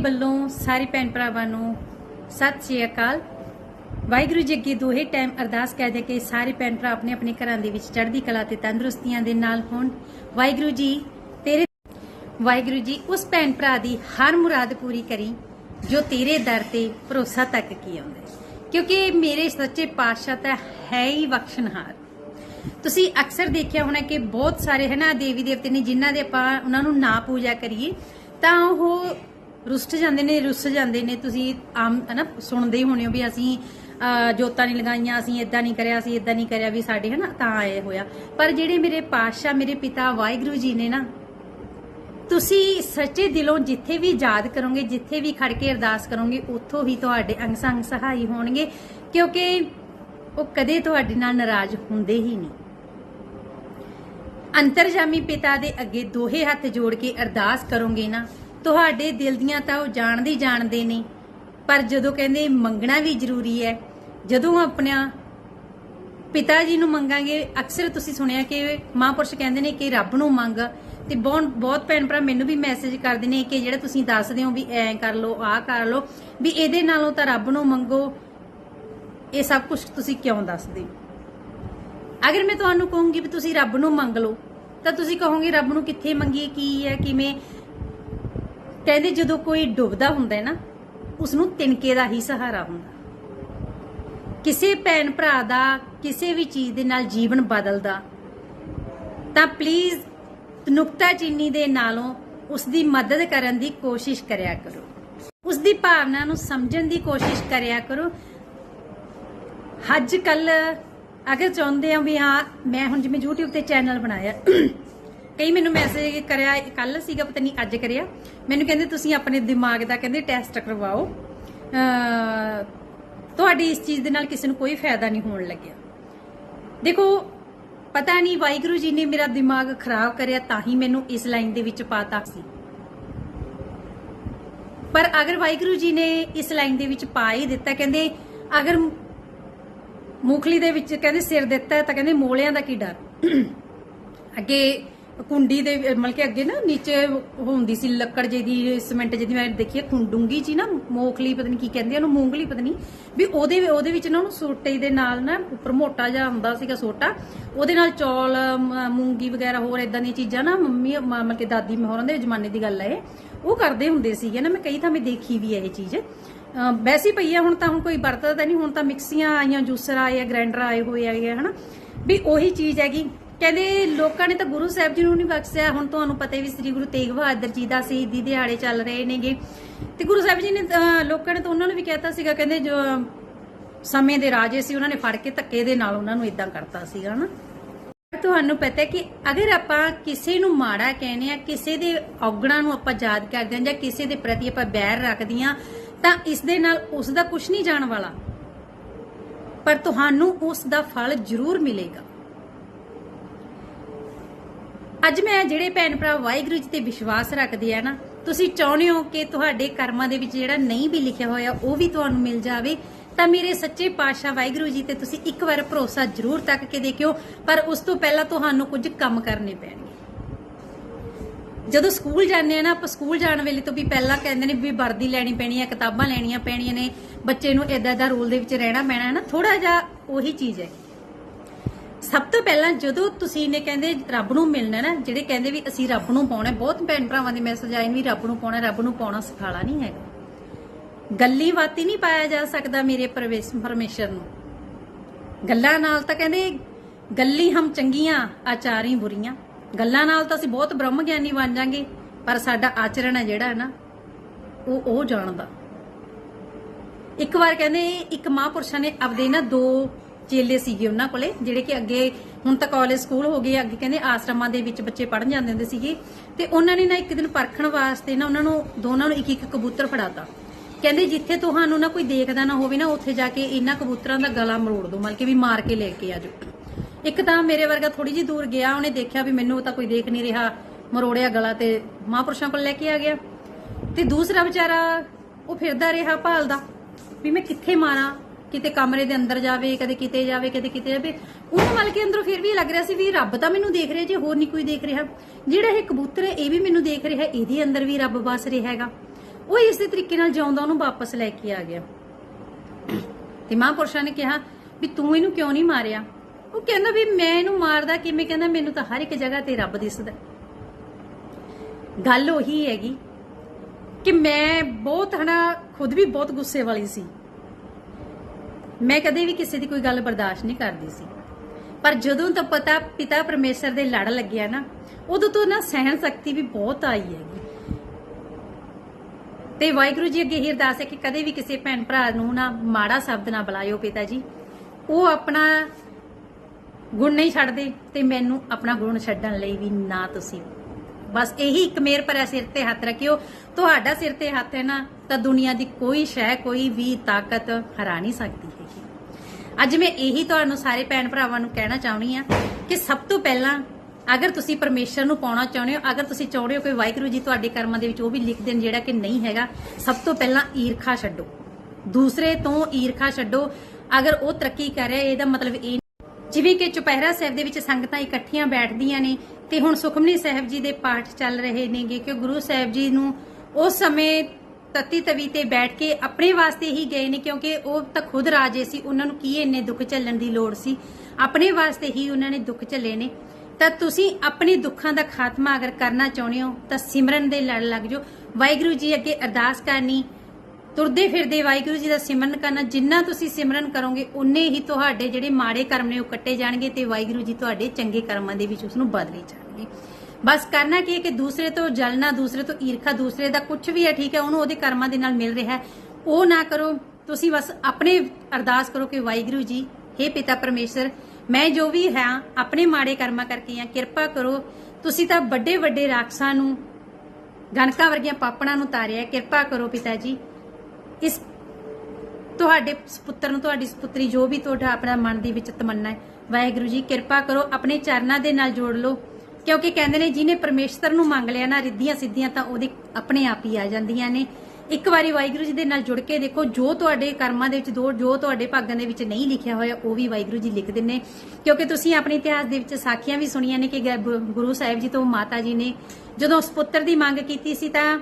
ਵੱਲੋਂ ਸਾਰੇ ਭੈਣ ਭਰਾਵਾਂ ਨੂੰ ਸਤਿ ਸ਼੍ਰੀ ਅਕਾਲ। ਵਾਹਿਗੁਰੂ ਜੀ ਅੱਗੇ ਦੋਹੇ ਟਾਈਮ ਅਰਦਾਸ ਕਰਦੇ ਕਿ ਸਾਰੇ ਭੈਣ ਭਰਾ ਆਪਣੇ ਆਪਣੇ ਘਰਾਂ ਦੇ ਵਿੱਚ ਚੜ੍ਹਦੀ ਕਲਾ ਤੇ ਤੰਦਰੁਸਤੀਆਂ ਦੇ ਨਾਲ ਹੋਣ। ਵਾਹਿਗੁਰੂ ਜੀ, ਤੇਰੇ ਵਾਹਿਗੁਰੂ ਜੀ, ਉਸ ਭੈਣ ਭਰਾ ਦੀ ਹਰ ਮੁਰਾਦ ਪੂਰੀ ਕਰੀ, ਜੋ ਤੇਰੇ ਦਰ ਤੇ ਭਰੋਸਾ ਤੱਕ ਕੀ ਆਉਂਦਾ ਹੈ। ਕਿਉਂਕਿ ਮੇਰੇ ਸੱਚੇ ਪਾਤਸ਼ਾਹ ਤਾਂ ਹੈ ਹੀ ਬਖਸ਼ਣਹਾਰ। ਤੁਸੀਂ ਅਕਸਰ ਦੇਖਿਆ ਹੋਣਾ ਕਿ ਬਹੁਤ ਸਾਰੇ ਹੈ ਨਾ ਦੇਵੀ ਦੇਵਤੇ ਨੇ ਜਿਨ੍ਹਾਂ ਦੇ ਆਪਾਂ ਉਹਨਾਂ ਨੂੰ ਨਾ ਪੂਜਾ ਕਰੀਏ, ਤਾਂ ਉਹ ਰੁੱਸ ਜਾਂਦੇ ਨੇ, ਰੁੱਸ ਜਾਂਦੇ ਨੇ। ਤੁਸੀਂ ਆਮ ਹੈ ਨਾ ਸੁਣਦੇ ਹੀ ਹੋਣੇ ਹੋ ਵੀ ਅਸੀਂ ਜੋਤਾਂ ਨਹੀਂ ਲਗਾਈਆਂ, ਅਸੀਂ ਇਦਾਂ ਨਹੀਂ ਕਰਿਆ, ਅਸੀਂ ਇਦਾਂ ਨਹੀਂ ਕਰਿਆ ਵੀ ਸਾਡੇ, ਹਨਾ, ਤਾਂ ਆਏ ਹੋਇਆ ਪਰ ਜਿਹੜੇ ਮੇਰੇ ਪਾਤਸ਼ਾਹ, ਮੇਰੇ ਪਿਤਾ ਵਾਹਿਗੁਰੂ ਜੀ ਨੇ ਨਾ, ਤੁਸੀਂ ਸੱਚੇ ਦਿਲੋਂ ਜਿੱਥੇ ਵੀ ਯਾਦ ਕਰੋਗੇ, ਜਿੱਥੇ ਵੀ ਖੜ ਕੇ ਅਰਦਾਸ ਕਰੋਗੇ, ਉੱਥੋਂ ਹੀ ਤੁਹਾਡੇ ਅੰਗ ਸੰਗ ਸਹਾਈ ਹੋਣਗੇ, ਕਿਉਂਕਿ ਉਹ ਕਦੇ ਤੁਹਾਡੇ ਨਾਲ ਨਾਰਾਜ਼ ਹੁੰਦੇ ਹੀ ਨਹੀਂ। ਅੰਤਰਜਾਮੀ ਪਿਤਾ ਦੇ ਅੱਗੇ ਦੋਹੇ ਹੱਥ ਜੋੜ ਕੇ ਅਰਦਾਸ ਕਰੋਗੇ ਨਾ ਤੁਹਾਡੇ ਦਿਲ ਦੀਆਂ ਤਾਂ ਉਹ ਜਾਣਦੇ ਜਾਣਦੇ ਨੇ। ਪਰ ਜਦੋਂ ਕਹਿੰਦੇ ਮੰਗਣਾ ਵੀ ਜ਼ਰੂਰੀ ਹੈ, ਜਦੋਂ ਆਪਣਾ ਪਿਤਾ ਜੀ ਨੂੰ ਮੰਗਾਂਗੇ, ਅਕਸਰ ਤੁਸੀਂ ਸੁਣਿਆ ਕਿ ਮਹਾਂਪੁਰਸ਼ ਕਹਿੰਦੇ ਨੇ ਕਿ ਰੱਬ ਨੂੰ ਮੰਗ ਤੇ ਬਹੁਤ ਬਹੁਤ ਭੈਣ ਭਰਾ ਮੈਨੂੰ ਵੀ ਮੈਸੇਜ ਕਰਦੇ ਨੇ ਕਿ ਜਿਹੜਾ ਤੁਸੀਂ ਦੱਸਦੇ ਹੋ ਵੀ ਐਂ ਕਰ ਲਓ, ਆਹ ਕਰ ਲਓ, ਵੀ ਇਹਦੇ ਨਾਲੋਂ ਤਾਂ ਰੱਬ ਨੂੰ ਮੰਗੋ, ਇਹ ਸਭ ਕੁਝ ਤੁਸੀਂ ਕਿਉਂ ਦੱਸਦੇ? ਹੋ ਅਗਰ ਮੈਂ ਤੁਹਾਨੂੰ ਕਹੂੰਗੀ ਵੀ ਤੁਸੀਂ ਰੱਬ ਨੂੰ ਮੰਗ ਲਓ, ਤਾਂ ਤੁਸੀਂ ਕਹੋਗੇ ਰੱਬ ਨੂੰ ਕਿੱਥੇ ਮੰਗੀਏ, ਕੀ ਹੈ, ਕਿਵੇਂ? ਕਹਿੰਦੇ ਜਦੋਂ ਕੋਈ ਡੁੱਬਦਾ ਹੁੰਦਾ ਹੈ ਨਾ ਉਸ ਨੂੰ ਤਿਣਕੇ ਦਾ ਹੀ ਸਹਾਰਾ ਹੁੰਦਾ। ਕਿਸੇ ਭੈਣ ਭਰਾ ਦਾ, ਕਿਸੇ ਵੀ ਚੀਜ਼ ਦੇ ਨਾਲ ਜੀਵਨ ਬਦਲਦਾ, ਤਾਂ ਪਲੀਜ਼ ਨੁਕਤਾ ਚੀਨੀ ਦੇ ਨਾਲੋਂ ਉਸ ਦੀ ਮਦਦ ਕਰਨ ਦੀ ਕੋਸ਼ਿਸ਼ ਕਰਿਆ ਕਰੋ। ਉਸ ਦੀ ਭਾਵਨਾ ਨੂੰ ਸਮਝਣ ਦੀ ਕੋਸ਼ਿਸ਼ ਕਰਿਆ ਕਰੋ। ਅੱਜ ਕੱਲ ਅਗਰ ਚਾਹੁੰਦੇ ਆ ਵੀ ਹਾਂ, ਮੈਂ ਹੁਣ ਜਿਵੇਂ YouTube ਤੇ ਚੈਨਲ ਬਣਾਇਆ, ਕਈ ਮੈਨੂੰ ਮੈਸੇਜ ਕਰਿਆ ਕੱਲ ਸੀਗਾ ਪਤਾ ਨਹੀਂ ਅੱਜ ਕਰਿਆ ਮੈਨੂੰ ਕਹਿੰਦੇ ਤੁਸੀਂ ਆਪਣੇ ਦਿਮਾਗ ਦਾ ਕਹਿੰਦੇ ਟੈਸਟ ਕਰਵਾਓ। ਅਹ ਤੁਹਾਡੀ ਇਸ ਚੀਜ਼ ਦੇ ਨਾਲ ਕਿਸੇ ਨੂੰ ਕੋਈ ਫਾਇਦਾ ਨਹੀਂ ਹੋਣ ਲੱਗਿਆ। ਦੇਖੋ, ਪਤਾ ਨਹੀਂ ਵਾਹਿਗੁਰੂ ਜੀ ਨੇ ਮੇਰਾ ਦਿਮਾਗ ਖਰਾਬ ਕਰਿਆ ਤਾਂ ਹੀ ਮੈਨੂੰ ਇਸ ਲਾਈਨ ਦੇ ਵਿੱਚ ਪਾਤਾ ਸੀ। ਪਰ ਅਗਰ ਵਾਹਿਗੁਰੂ ਜੀ ਨੇ ਇਸ ਲਾਈਨ ਦੇ ਵਿੱਚ ਪਾ ਹੀ ਦਿੱਤਾ, ਕਹਿੰਦੇ ਅਗਰ ਮੂਖਲੀ ਦੇ ਵਿੱਚ ਕਹਿੰਦੇ ਸਿਰ ਦਿੱਤਾ ਤਾਂ ਕਹਿੰਦੇ ਮੋਲਿਆਂ ਦਾ ਕੀ ਡਰ। ਅੱਗੇ ਕੁੰਡੀ ਦੇ ਮਤਲਬ ਕਿ ਅੱਗੇ ਨਾ ਨੀਚੇ ਹੁੰਦੀ ਸੀ ਲੱਕੜ ਜਿਹਦੀ ਸੀਮੈਂਟ ਜਿਹਦੀ ਮੈਂ ਦੇਖੀ ਖੁੰਡੂੰਗੀ ਜੀ ਨਾ ਮੋਖਲੀ ਪਤਾ ਨਹੀਂ ਕੀ ਕਹਿੰਦੇ ਉਹਨੂੰ ਮੂੰਗਲੀ ਪਤਾ ਨਹੀਂ ਵੀ ਉਹਦੇ ਉਹਦੇ ਵਿੱਚ ਨਾ ਉਹਨੂੰ ਸੋਟੇ ਦੇ ਨਾਲ ਨਾ ਉੱਪਰ ਮੋਟਾ ਜਿਹਾ ਹੁੰਦਾ ਸੀਗਾ ਸੋਟਾ ਉਹਦੇ ਨਾਲ ਚੌਲ ਮੂੰਗੀ ਵਗੈਰਾ ਹੋਰ ਇਦਾਂ ਦੀਆਂ ਚੀਜ਼ਾਂ ਨਾ ਮੰਮੀ ਮਤਲਬ ਕਿ ਦਾਦੀ ਮહોਰਾਂ ਦੇ ਜ਼ਮਾਨੇ ਦੀ ਗੱਲ ਹੈ ਉਹ ਕਰਦੇ ਹੁੰਦੇ ਸੀਗੇ ਨਾ ਮੈਂ ਕਈ ਥਾਂ ਮੈਂ ਦੇਖੀ ਵੀ ਹੈ ਇਹ ਚੀਜ਼। ਅਹ ਵੈਸੇ ਪਈ ਆ ਹੁਣ ਤਾਂ ਹੁਣ ਕੋਈ ਵਰਤਦਾ ਤਾਂ ਨਹੀਂ ਹੁਣ ਤਾਂ ਮਿਕਸੀਆਂ ਆਈਆਂ ਜੂਸਰ ਆਏ ਆ ਗ੍ਰਾਈਂਡਰ ਆਏ ਹੋਏ ਹੈਗੇ ਆ, ਹਨਾ। ਵੀ ਉਹੀ ਚੀਜ਼ ਹੈਗੀ ਕਹਿੰਦੇ ਲੋਕਾਂ ਨੇ ਤਾਂ ਗੁਰੂ ਸਾਹਿਬ ਜੀ ਨੂੰ ਨਹੀਂ ਬਖਸ਼ਿਆ। ਹੁਣ ਤੁਹਾਨੂੰ ਪਤਾ ਵੀ ਸ੍ਰੀ ਗੁਰੂ ਤੇਗ ਬਹਾਦਰ ਜੀ ਦਾ ਸ਼ਹੀਦੀ ਦਿਹਾੜੇ ਚੱਲ ਰਹੇ ਨੇਗੇ। ਤੇ ਗੁਰੂ ਸਾਹਿਬ ਜੀ ਨੇ ਲੋਕਾਂ ਨੇ ਤਾਂ ਉਹਨਾਂ ਨੂੰ ਵੀ ਕਹਿਤਾ ਸੀਗਾ, ਕਹਿੰਦੇ ਜੋ ਸਮੇਂ ਦੇ ਰਾਜੇ ਸੀ, ਉਹਨਾਂ ਨੇ ਫੜ ਕੇ ਧੱਕੇ ਦੇ ਨਾਲ ਉਹਨਾਂ ਨੂੰ ਇਦਾਂ ਕਰਤਾ ਸੀਗਾ ਨਾ। ਤੁਹਾਨੂੰ ਪਤਾ ਹੈ ਕਿ ਅਗਰ ਆਪਾਂ ਕਿਸੇ ਨੂੰ ਮਾੜਾ ਕਹਿੰਦੇ ਆ ਕਿਸੇ ਦੇ ਔਗਣਾਂ ਨੂੰ ਆਪਾਂ ਯਾਦ ਕਰਦੇ ਹਾਂ ਜਾਂ ਕਿਸੇ ਦੇ ਪ੍ਰਤੀ ਆਪਾਂ ਬੈਰ ਰੱਖਦੇ ਹਾਂ, ਤਾਂ ਇਸ ਦੇ ਨਾਲ ਉਸ ਦਾ ਕੁਝ ਨਹੀਂ ਜਾਣ ਵਾਲਾ। ਪਰ ਤੁਹਾਨੂੰ ਉਸ ਦਾ ਫਲ ਜ਼ਰੂਰ ਮਿਲੇਗਾ। ਅੱਜ ਮੈਂ ਜਿਹੜੇ ਭੈਣ ਭਰਾ ਵਾਹਿਗੁਰੂ ਜੀ ਤੇ ਵਿਸ਼ਵਾਸ ਰੱਖਦੇ ਆ ਨਾ, ਤੁਸੀਂ ਚਾਹੁੰਦੇ ਹੋ ਕਿ ਤੁਹਾਡੇ ਕਰਮਾਂ ਦੇ ਵਿੱਚ ਜਿਹੜਾ ਨਹੀਂ ਵੀ ਲਿਖਿਆ ਹੋਇਆ ਉਹ ਵੀ ਤੁਹਾਨੂੰ ਮਿਲ ਜਾਵੇ, ਤਾਂ ਮੇਰੇ ਸੱਚੇ ਪਾਤਸ਼ਾਹ ਵਾਹਿਗੁਰੂ ਜੀ ਤੇ ਤੁਸੀਂ ਇੱਕ ਵਾਰ ਭਰੋਸਾ ਜ਼ਰੂਰ ਤੱਕ ਕੇ ਦੇਖਿਓ, ਪਰ ਉਸ ਤੋਂ ਪਹਿਲਾਂ ਤੁਹਾਨੂੰ ਕੁਝ ਕੰਮ ਕਰਨੇ ਪੈਣਗੇ। ਜਦੋਂ ਸਕੂਲ ਜਾਂਦੇ ਆ ਨਾ, ਆਪਾਂ ਸਕੂਲ ਜਾਣ ਵੇਲੇ ਤੋਂ ਵੀ ਪਹਿਲਾਂ ਕਹਿੰਦੇ ਨੇ ਵੀ ਵਰਦੀ ਲੈਣੀ ਪੈਣੀ ਹੈ ਕਿਤਾਬਾਂ ਲੈਣੀਆਂ ਪੈਣੀਆਂ ਨੇ, ਬੱਚੇ ਨੂੰ ਇਦਾਂ ਦਾ ਰੂਲ ਦੇ ਵਿੱਚ ਰਹਿਣਾ ਪੈਣਾ ਹੈ ਨਾ ਥੋੜਾ ਜਿਹਾ ਉਹੀ ਚੀਜ਼ ਹੈ। ਸਭ ਤੋਂ ਪਹਿਲਾਂ ਜਦੋਂ ਤੁਸੀਂ ਨੇ ਕਹਿੰਦੇ ਰੱਬ ਨੂੰ ਮਿਲਣਾ ਨਾ, ਜਿਹੜੇ ਕਹਿੰਦੇ ਵੀ ਅਸੀਂ ਰੱਬ ਨੂੰ ਪਾਉਣਾ ਬਹੁਤ ਭੈਣ ਭਰਾਵਾਂ ਦੇ ਮੈਸੇਜ ਆਏ ਨੇ ਵੀ ਰੱਬ ਨੂੰ ਪਾਉਣਾ ਰੱਬ ਨੂੰ ਪਾਉਣਾ ਸਿਖਾਲਾ ਨਹੀਂ ਹੈਗਾ। ਗੱਲੀ ਬਾਤੀ ਨਹੀਂ ਪਾਇਆ ਜਾ ਸਕਦਾ ਮੇਰੇ ਪਰਮੇਸ਼ਰ ਨੂੰ। ਗੱਲਾਂ ਨਾਲ ਤਾਂ ਕਹਿੰਦੇ ਗੱਲੀ ਹਮ ਚੰਗੀਆਂ, ਆਚਾਰੀ ਬੁਰੀਆਂ। ਗੱਲਾਂ ਨਾਲ ਤਾਂ ਅਸੀਂ ਬਹੁਤ ਬ੍ਰਹਮ ਗਿਆਨੀ ਬਣ ਜਾਾਂਗੇ, ਪਰ ਸਾਡਾ ਆਚਰਣ ਹੈ ਜਿਹੜਾ ਹੈ ਨਾ, ਉਹ ਉਹ ਜਾਣਦਾ। ਇੱਕ ਵਾਰ ਕਹਿੰਦੇ ਇੱਕ ਮਹਾਂਪੁਰਸ਼ਾਂ ਨੇ ਆਪਦੇ ਨਾ ਦੋ ਚੇਲੇ ਸੀਗੇ ਉਹਨਾਂ ਕੋਲੇ, ਜਿਹੜੇ ਕਿ ਅੱਗੇ ਹੁਣ ਤਾਂ ਕਾਲਜ ਸਕੂਲ ਹੋ ਗਏ, ਅੱਗੇ ਕਹਿੰਦੇ ਆਸ਼ਰਮਾਂ ਦੇ ਵਿੱਚ ਬੱਚੇ ਪੜ੍ਹਨ ਜਾਂਦੇ ਹੁੰਦੇ ਸੀਗੇ। ਤੇ ਉਹਨਾਂ ਨੇ ਨਾ ਇੱਕ ਦਿਨ ਪਰਖਣ ਵਾਸਤੇ ਨਾ ਉਹਨਾਂ ਨੂੰ, ਦੋਨਾਂ ਨੂੰ ਇੱਕ ਇੱਕ ਕਬੂਤਰ ਫੜਾਤਾ। ਕਹਿੰਦੇ ਜਿੱਥੇ ਤੁਹਾਨੂੰ ਨਾ ਕੋਈ ਦੇਖਦਾ ਨਾ ਹੋਵੇ ਨਾ, ਉੱਥੇ ਜਾ ਕੇ ਇਹਨਾਂ ਕਬੂਤਰਾਂ ਦਾ ਗਲਾ ਮਰੋੜ ਦੋ ਮਤਲਬ ਕਿ ਵੀ ਮਾਰ ਕੇ ਲੈ ਕੇ ਆਜੋ ਇੱਕ ਤਾਂ ਮੇਰੇ ਵਰਗਾ ਥੋੜੀ ਜਿਹੀ ਦੂਰ ਗਿਆ, ਉਹਨੇ ਦੇਖਿਆ ਵੀ ਮੈਨੂੰ ਤਾਂ ਕੋਈ ਦੇਖ ਨਹੀਂ ਰਿਹਾ, ਮਰੋੜਿਆ ਗਲਾ ਤੇ ਮਹਾਂਪੁਰਸ਼ਾਂ ਕੋਲ ਲੈ ਕੇ ਆ ਗਿਆ। ਤੇ ਦੂਸਰਾ ਵਿਚਾਰਾ, ਉਹ ਫਿਰਦਾ ਰਿਹਾ ਭਾਲਦਾ, ਵੀ ਮੈਂ ਕਿੱਥੇ ਮਾਰਾਂ? ਕਿਤੇ ਕਮਰੇ ਦੇ ਅੰਦਰ ਜਾਵੇ, ਕਦੇ ਕਿਤੇ ਜਾਵੇ, ਕਦੇ ਕਿਤੇ ਜਾਵੇ। ਉਹਨੂੰ ਮਲ ਕੇ ਅੰਦਰੋਂ ਫਿਰ ਵੀ ਲੱਗ ਰਿਹਾ ਸੀ ਵੀ ਰੱਬ ਤਾਂ ਮੈਨੂੰ ਦੇਖ ਰਿਹਾ, ਜੇ ਹੋਰ ਨਹੀਂ ਕੋਈ ਦੇਖ ਰਿਹਾ। ਜਿਹੜਾ ਇਹ ਕਬੂਤਰ ਹੈ, ਇਹ ਵੀ ਮੈਨੂੰ ਦੇਖ ਰਿਹਾ, ਇਹਦੇ ਅੰਦਰ ਵੀ ਰੱਬ ਵਸ ਰਿਹਾ ਹੈਗਾ। ਉਹ ਇਸੇ ਤਰੀਕੇ ਨਾਲ ਜਿਉਂਦਾ, ਉਹਨੂੰ ਵਾਪਸ ਲੈ ਕੇ ਆ ਗਿਆ। ਤੇ ਮਹਾਂਪੁਰਸ਼ਾਂ ਨੇ ਕਿਹਾ ਵੀ ਤੂੰ ਇਹਨੂੰ ਕਿਉਂ ਨਹੀਂ ਮਾਰਿਆ? ਉਹ ਕਹਿੰਦਾ ਵੀ ਮੈਂ ਇਹਨੂੰ ਮਾਰਦਾ ਕਿਵੇਂ? ਕਹਿੰਦਾ ਮੈਨੂੰ ਤਾਂ ਹਰ ਇੱਕ ਜਗ੍ਹਾ ਤੇ ਰੱਬ ਦਿਸਦਾ। ਗੱਲ ਉਹੀ ਹੈਗੀ ਕਿ ਮੈਂ ਬਹੁਤ ਹਨਾ, ਖੁਦ ਵੀ ਬਹੁਤ ਗੁੱਸੇ ਵਾਲੀ ਸੀ। ਮੈਂ ਕਦੇ ਵੀ ਕਿਸੇ ਦੀ ਕੋਈ ਗੱਲ ਬਰਦਾਸ਼ਤ ਨਹੀਂ ਕਰਦੀ ਸੀ। ਪਰ ਜਦੋਂ ਤੋਂ ਪਤਾ ਪਿਤਾ ਪਰਮੇਸ਼ਰ ਦੇ ਲੜ ਲੱਗਿਆ ਨਾ, ਉਦੋਂ ਤੋਂ ਨਾ ਸਹਿਣ ਸ਼ਕਤੀ ਵੀ ਬਹੁਤ ਆਈ ਹੈਗੀ। ਤੇ ਵਾਹਿਗੁਰੂ ਜੀ ਅੱਗੇ ਹੀ ਅਰਦਾਸ ਹੈ ਕਿ ਕਦੇ ਵੀ ਕਿਸੇ ਭੈਣ ਭਰਾ ਨੂੰ ਨਾ ਮਾੜਾ ਸ਼ਬਦ ਨਾ ਬੁਲਾਇਓ ਪਿਤਾ ਜੀ। ਉਹ ਆਪਣਾ ਗੁਣ ਨਹੀਂ ਛੱਡਦੇ ਤੇ ਮੈਨੂੰ ਆਪਣਾ ਗੁਣ ਛੱਡਣ ਲਈ ਵੀ ਨਾ ਤੁਸੀਂ ਬਸ ਇਹੀ ਇੱਕ ਮੇਰ ਭਰਿਆ ਸਿਰ ਤੇ ਹੱਥ ਰੱਖਿਓ। ਤੁਹਾਡਾ ਸਿਰ ਤੇ ਹੱਥ ਹੈ ਨਾ, ਤਾਂ ਦੁਨੀਆ ਦੀ ਕੋਈ ਸ਼ੈ, ਕੋਈ ਵੀ ਤਾਕਤ ਹਰਾ ਨਹੀਂ ਸਕਦੀ ਹੈਗੀ। ਅੱਜ ਮੈਂ ਇਹੀ ਤੁਹਾਨੂੰ ਸਾਰੇ ਭੈਣ ਭਰਾਵਾਂ ਨੂੰ ਕਹਿਣਾ ਚਾਹੁੰਦੀ ਆ ਕਿ ਸਭ ਤੋਂ ਪਹਿਲਾਂ ਅਗਰ ਤੁਸੀਂ ਪਰਮੇਸ਼ਰ ਨੂੰ ਪਾਉਣਾ ਚਾਹੁੰਦੇ ਹੋ, ਅਗਰ ਤੁਸੀਂ ਚਾਹੁੰਦੇ ਹੋ ਕਿ ਵਾਹਿਗੁਰੂ ਜੀ ਤੁਹਾਡੇ ਕਰਮਾਂ ਦੇ ਵਿੱਚ ਉਹ ਵੀ ਲਿਖ ਦੇਣ ਜਿਹੜਾ ਕਿ ਨਹੀਂ ਹੈਗਾ, ਸਭ ਤੋਂ ਪਹਿਲਾਂ ਈਰਖਾ ਛੱਡੋ। ਦੂਸਰੇ ਤੋਂ ਈਰਖਾ ਛੱਡੋ। ਅਗਰ ਉਹ ਤਰੱਕੀ ਕਰ ਰਿਹਾ, ਇਹਦਾ ਮਤਲਬ ਇਹ ਜਿਵੇਂ ਕਿ ਚੁਪਹਿਰਾ ਸਾਹਿਬ ਦੇ ਵਿੱਚ ਸੰਗਤਾਂ ਇਕੱਠੀਆਂ ਬੈਠਦੀਆਂ ਨੇ ਤੇ ਹੁਣ ਸੁਖਮਨੀ ਸਾਹਿਬ ਜੀ ਦੇ ਪਾਠ ਚੱਲ ਰਹੇ ਨੇਗੇ ਕਿ ਗੁਰੂ ਸਾਹਿਬ ਜੀ ਨੂੰ ਉਸ ਸਮੇਂ ਤਤੀ ਤਵੀ ਤੇ ਬੈਠ ਕੇ ਆਪਣੇ ਵਾਸਤੇ ਹੀ ਗਏ ਨੇ ਕਿਉਂਕਿ ਉਹ ਤਾਂ ਖੁਦ ਰਾਜੇ ਸੀ, ਉਹਨਾਂ ਨੂੰ ਕੀ ਇੰਨੇ ਦੁੱਖ ਝੱਲਣ ਦੀ ਲੋੜ ਸੀ? ਆਪਣੇ ਵਾਸਤੇ ਹੀ ਉਹਨਾਂ ਨੇ ਦੁੱਖ ਝੱਲੇ ਨੇ। ਤਾਂ ਤੁਸੀਂ ਆਪਣੇ ਦੁੱਖਾਂ ਦਾ ਖਾਤਮਾ ਅਗਰ ਕਰਨਾ ਚਾਹੁੰਦੇ ਹੋ ਤਾਂ ਸਿਮਰਨ ਦੇ ਲੜ ਲੱਗ ਜਾਓ। ਵਾਹਿਗੁਰੂ ਜੀ ਅੱਗੇ ਅਰਦਾਸ ਕਰਨੀ ਤੁਰਦੇ ਫਿਰਦੇ ਵਾਹਿਗੁਰੂ ਜੀ ਦਾ ਸਿਮਰਨ ਕਰਨਾ, ਜਿੰਨਾ ਤੁਸੀਂ ਸਿਮਰਨ ਕਰੋਗੇ, ਉਨੇ ਹੀ ਤੁਹਾਡੇ ਜਿਹੜੇ ਮਾੜੇ ਕਰਮ ਨੇ ਉਹ ਕੱਟੇ ਜਾਣਗੇ ਤੇ ਵਾਹਿਗੁਰੂ ਜੀ ਤੁਹਾਡੇ ਚੰਗੇ ਕਰਮਾਂ ਦੇ ਵਿੱਚ ਉਸ ਨੂੰ ਬਦਲੇ ਜਾਣਗੇ। ਬਸ ਕਰਨਾ ਕੀ ਹੈ ਕਿ ਦੂਸਰੇ ਤੋਂ ਜਲਣਾ, ਦੂਸਰੇ ਤੋਂ ਈਰਖਾ, ਦੂਸਰੇ ਦਾ ਕੁਝ ਵੀ ਹੈ, ਠੀਕ ਹੈ, ਉਹਨੂੰ ਉਹਦੇ ਕਰਮਾਂ ਦੇ ਨਾਲ ਮਿਲ ਰਿਹਾ ਉਹ ਨਾ ਕਰੋ, ਤੁਸੀਂ ਬਸ ਆਪਣੇ ਅਰਦਾਸ ਕਰੋ ਕਿ ਵਾਹਿਗੁਰੂ ਜੀ हे ਪਿਤਾ ਪਰਮੇਸ਼ਰ, ਮੈਂ ਜੋ ਵੀ ਹਾਂ, ਆਪਣੇ ਮਾੜੇ ਕਰਮਾਂ ਕਰਕੇ ਆ ਕਿਰਪਾ ਕਰੋ, ਤੁਸੀਂ ਤਾਂ ਵੱਡੇ ਵੱਡੇ ਰਾਖਸਾਂ ਨੂੰ, ਗਣਕਾਂ ਵਰਗੀਆਂ ਪਾਪਣਾ ਨੂੰ ਤਾਰਿਆ ਕਿਰਪਾ ਕਰੋ ਪਿਤਾ ਜੀ। ਇਸ ਤੁਹਾਡੇ ਸੁਪੁੱਤਰ ਨੂੰ, ਤੁਹਾਡੀ ਸੁਪੁੱਤਰੀ ਜੋ ਵੀ ਤੁਹਾਡਾ ਆਪਣਾ ਮਨ ਦੇ ਵਿੱਚ ਤਮੰਨਾ ਹੈ, ਵਾਹਿਗੁਰੂ ਜੀ, ਕਿਰਪਾ ਕਰੋ, ਆਪਣੇ ਚਰਨਾਂ ਦੇ ਨਾਲ ਜੋੜ ਲਓ। ਕਿਉਂਕਿ ਕਹਿੰਦੇ ਨੇ, ਜਿਹਨੇ ਪਰਮੇਸ਼ਰ ਨੂੰ ਮੰਗ ਲਿਆ ਨਾ, ਰਿੱਧੀਆਂ ਸਿੱਧੀਆਂ ਤਾਂ ਉਹਦੇ ਆਪਣੇ ਆਪ ਹੀ ਆ ਜਾਂਦੀਆਂ ਨੇ। ਇੱਕ ਵਾਰੀ ਵਾਹਿਗੁਰੂ ਜੀ ਦੇ ਨਾਲ ਜੁੜ ਕੇ ਦੇਖੋ, ਜੋ ਤੁਹਾਡੇ ਕਰਮਾਂ ਦੇ ਵਿੱਚ ਦੋ ਜੋ ਤੁਹਾਡੇ ਭਾਗਾਂ ਦੇ ਵਿੱਚ ਨਹੀਂ ਲਿਖਿਆ ਹੋਇਆ, ਉਹ ਵੀ ਵਾਹਿਗੁਰੂ ਜੀ ਲਿਖ ਦਿੰਨੇ ਕਿਉਂਕਿ ਤੁਸੀਂ ਆਪਣੇ ਇਤਿਹਾਸ ਦੇ ਵਿੱਚ ਸਾਖੀਆਂ ਵੀ ਸੁਣੀਆਂ ਨੇ ਕਿ ਗੁਰੂ ਸਾਹਿਬ ਜੀ ਤੋਂ ਮਾਤਾ ਜੀ ਨੇ, ਜਦੋਂ ਉਸ ਪੁੱਤਰ ਦੀ ਮੰਗ ਕੀਤੀ ਸੀ ਤਾਂ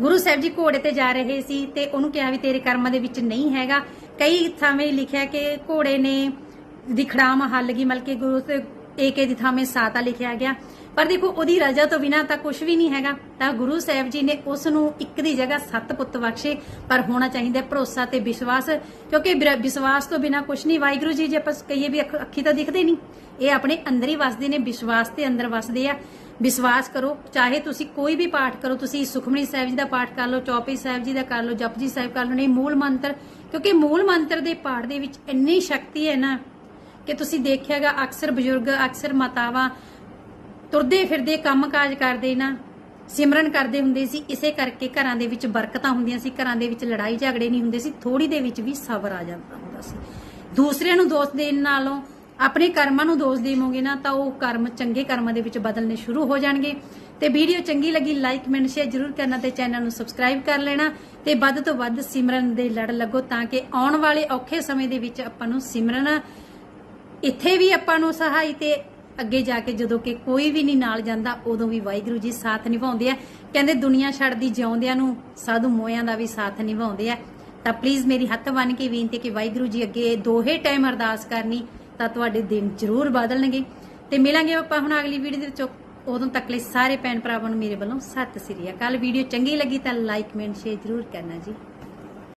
ਗੁਰੂ ਸਾਹਿਬ ਜੀ ਘੋੜੇ ਤੇ ਜਾ ਰਹੇ ਸੀ ਤੇ ਉਹਨੂੰ ਕਿਹਾ ਵੀ ਤੇਰੇ ਕਰਮਾਂ ਦੇ ਵਿੱਚ ਨਹੀਂ ਹੈਗਾ। ਕਈ ਥਾਵੇਂ ਲਿਖਿਆ ਕਿ ਘੋੜੇ ਨੇ ਦਿਖੜਾਮ ਮਹੱਲ ਗਈ ਮਤਲਬ ਗੁਰੂ ਤੇ ਏਕੇ ਦੀ ਥਾਵੇਂ ਸਾਤਾ ਲਿਖਿਆ ਗਿਆ। ਪਰ ਦੇਖੋ, ਉਹਦੀ ਰਜ਼ਾ ਤੋਂ ਬਿਨਾ ਤਾਂ ਕੁਝ ਵੀ ਨਹੀਂ ਹੈਗਾ। ਤਾਂ ਗੁਰੂ ਸਾਹਿਬ ਜੀ ਨੇ ਉਸ ਨੂੰ ਇੱਕ ਦੀ ਜਗ੍ਹਾ ਸੱਤ ਪੁੱਤ ਬਖਸ਼ੇ, ਪਰ ਹੋਣਾ ਚਾਹੀਦਾ ਭਰੋਸਾ ਤੇ ਵਿਸ਼ਵਾਸ, ਕਿਉਂਕਿ ਵਿਸ਼ਵਾਸ ਤੋਂ ਬਿਨਾ ਕੁਝ ਨਹੀਂ। ਵਾਹਿਗੁਰੂ ਜੀ, ਜੇ ਆਪਾਂ ਕਹੀਏ ਵੀ ਅੱਖੀ ਤਾਂ ਦਿਖਦੇ ਨਹੀਂ। ਇਹ ਆਪਣੇ ਅੰਦਰ ਹੀ ਵਸਦੇ ਨੇ, ਵਿਸ਼ਵਾਸ ਤੇ ਅੰਦਰ ਵਸਦੇ ਆ। ਵਿਸ਼ਵਾਸ ਕਰੋ, ਚਾਹੇ ਤੁਸੀਂ ਕੋਈ ਵੀ ਪਾਠ ਕਰੋ, ਤੁਸੀਂ ਸੁਖਮਨੀ ਸਾਹਿਬ ਜੀ ਦਾ ਪਾਠ ਕਰ ਲਓ, ਚੌਪਈ ਸਾਹਿਬ ਜੀ ਦਾ ਕਰ ਲਓ, ਜਪਜੀ ਸਾਹਿਬ ਕਰ ਲਓ ਨਹੀਂ ਮੂਲ ਮੰਤਰ, ਕਿਉਂਕਿ ਮੂਲ ਮੰਤਰ ਦੇ ਪਾਠ ਦੇ ਵਿੱਚ ਇੰਨੀ ਸ਼ਕਤੀ ਹੈ ਨਾ, ਕਿ ਤੁਸੀਂ ਦੇਖਿਆਗਾ, ਅਕਸਰ ਬਜ਼ੁਰਗ, ਅਕਸਰ ਮਾਤਾਵਾਂ ਤੁਰਦੇ ਫਿਰਦੇ ਕੰਮਕਾਜ ਕਰਦੇ ਨਾ, ਸਿਮਰਨ ਕਰਦੇ ਹੁੰਦੇ ਸੀ, ਇਸੇ ਕਰਕੇ ਘਰਾਂ ਦੇ ਵਿੱਚ ਬਰਕਤਾਂ ਹੁੰਦੀਆਂ ਸੀ, ਘਰਾਂ ਦੇ ਵਿੱਚ ਲੜਾਈ ਝਗੜੇ ਨਹੀਂ ਹੁੰਦੇ ਸੀ ਥੋੜੀ ਦੇ ਵਿੱਚ ਵੀ ਸਬਰ ਆ ਜਾਂਦਾ ਹੁੰਦਾ ਸੀ। ਦੂਸਰਿਆਂ ਨੂੰ ਦੋਸ਼ ਦੇਣ ਨਾਲੋਂ ਆਪਣੇ ਕਰਮਾਂ ਨੂੰ ਦੋਸ਼ ਦੇਵੋਗੇ ਨਾ, ਤਾਂ ਉਹ ਕਰਮ ਚੰਗੇ ਕਰਮਾਂ ਦੇ ਵਿੱਚ ਬਦਲਨੇ ਸ਼ੁਰੂ ਹੋ ਜਾਣਗੇ। ਤੇ ਵੀਡੀਓ ਚੰਗੀ ਲੱਗੀ ਲਾਈਕ ਕਮੈਂਟ ਸ਼ੇਅਰ ਜ਼ਰੂਰ ਕਰਨਾ ਤੇ ਚੈਨਲ ਨੂੰ ਸਬਸਕ੍ਰਾਈਬ ਕਰ ਲੈਣਾ ਤੇ ਵੱਧ ਤੋਂ ਵੱਧ ਸਿਮਰਨ ਦੇ ਲੜ ਲੱਗੋ ਤਾਂ ਕਿ ਆਉਣ ਵਾਲੇ ਔਖੇ ਸਮੇਂ ਦੇ ਵਿੱਚ ਆਪਾਂ ਨੂੰ ਸਿਮਰਨ, ਇੱਥੇ ਵੀ ਆਪਾਂ ਨੂੰ ਸਹਾਈ ਤੇ ਅੱਗੇ ਜਾ ਕੇ ਜਦੋਂ ਕਿ ਕੋਈ ਵੀ ਨਹੀਂ ਨਾਲ ਜਾਂਦਾ, ਉਦੋਂ ਵੀ ਵਾਹਿਗੁਰੂ ਜੀ ਸਾਥ ਨਿਭਾਉਂਦੇ ਆ। ਕਹਿੰਦੇ ਦੁਨੀਆ ਛੱਡਦੀ ਜਿਉਂਦਿਆਂ ਨੂੰ ਸਾਧੂ ਮੋਇਆਂ ਦਾ ਵੀ ਸਾਥ ਨਿਭਾਉਂਦੇ ਆ। ਤਾਂ ਪਲੀਜ਼ ਮੇਰੀ ਹੱਥ ਬੰਨ ਕੇ ਬੇਨਤੀ ਕਿ ਵਾਹਿਗੁਰੂ ਜੀ ਅੱਗੇ ਦੋਹੇ ਟਾਈਮ ਅਰਦਾਸ ਕਰਨੀ, ਤਾਂ ਤੁਹਾਡੇ ਦਿਨ ਜ਼ਰੂਰ ਬਦਲਣਗੇ। ਤੇ ਮਿਲਾਂਗੇ ਆਪਾਂ ਹੁਣ ਅਗਲੀ ਵੀਡੀਓ ਦੇ ਵਿੱਚ। ਉਦੋਂ ਤੱਕ ਲਈ ਸਾਰੇ ਭੈਣ ਭਰਾਵਾਂ ਨੂੰ ਮੇਰੇ ਵੱਲੋਂ ਸਤਿ ਸ੍ਰੀ ਅਕਾਲ। ਵੀਡੀਓ ਚੰਗੀ ਲੱਗੀ ਤਾਂ ਲਾਈਕ ਕਮੈਂਟ ਸ਼ੇਅਰ ਜ਼ਰੂਰ ਕਰਨਾ ਜੀ।